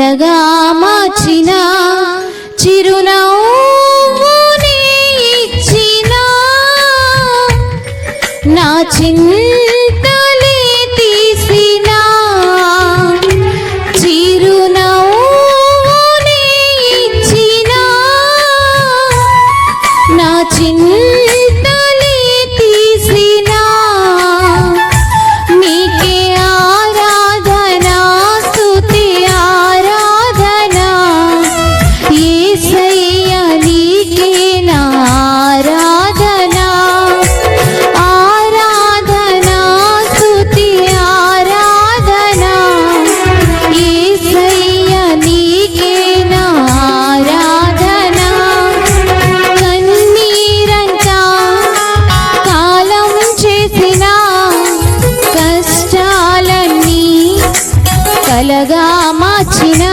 కలగా మార్చిన చిరునవ్వునే ఇచ్చిన నా చిన్న కలగా మార్చినా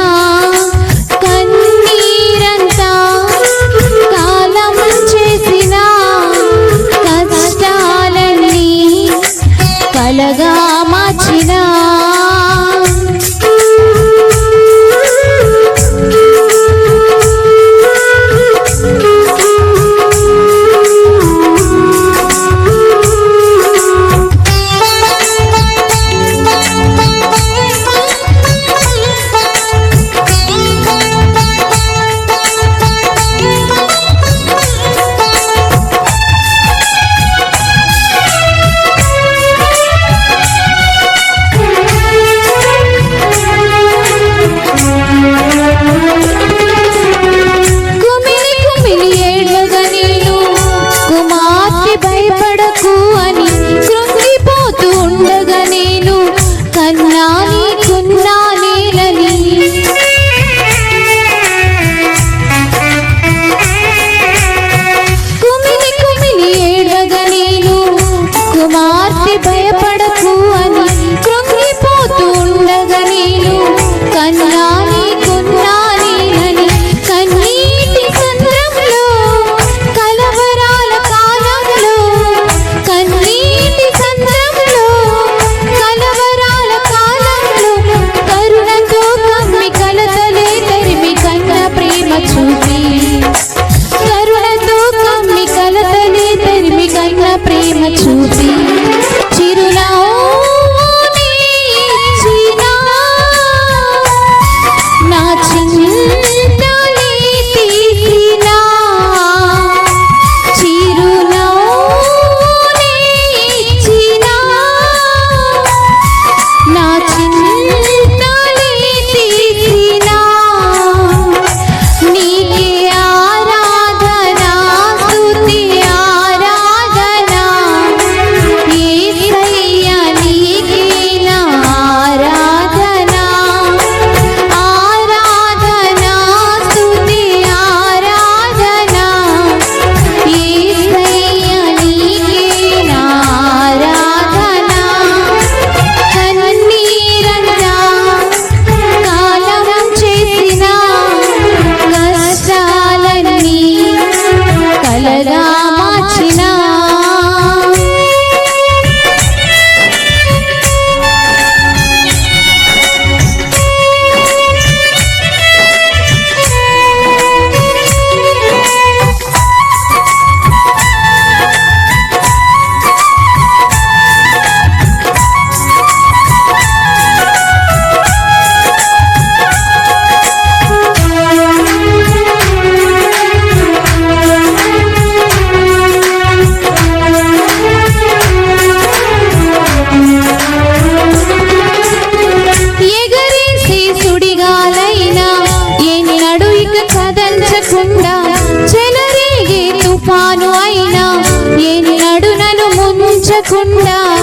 చెలరేగే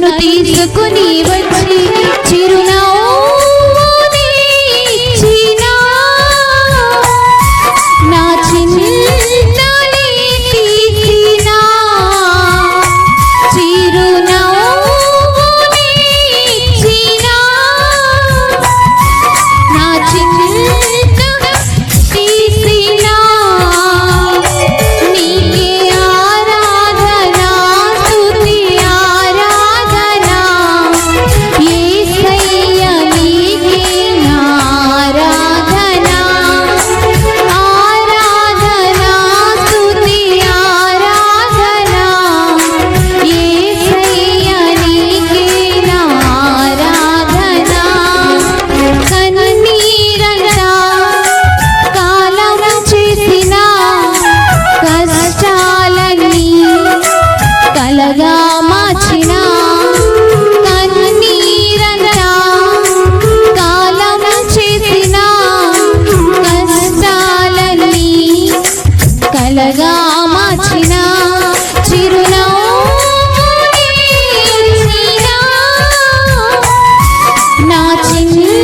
नुती सुकुनी वन Not in you.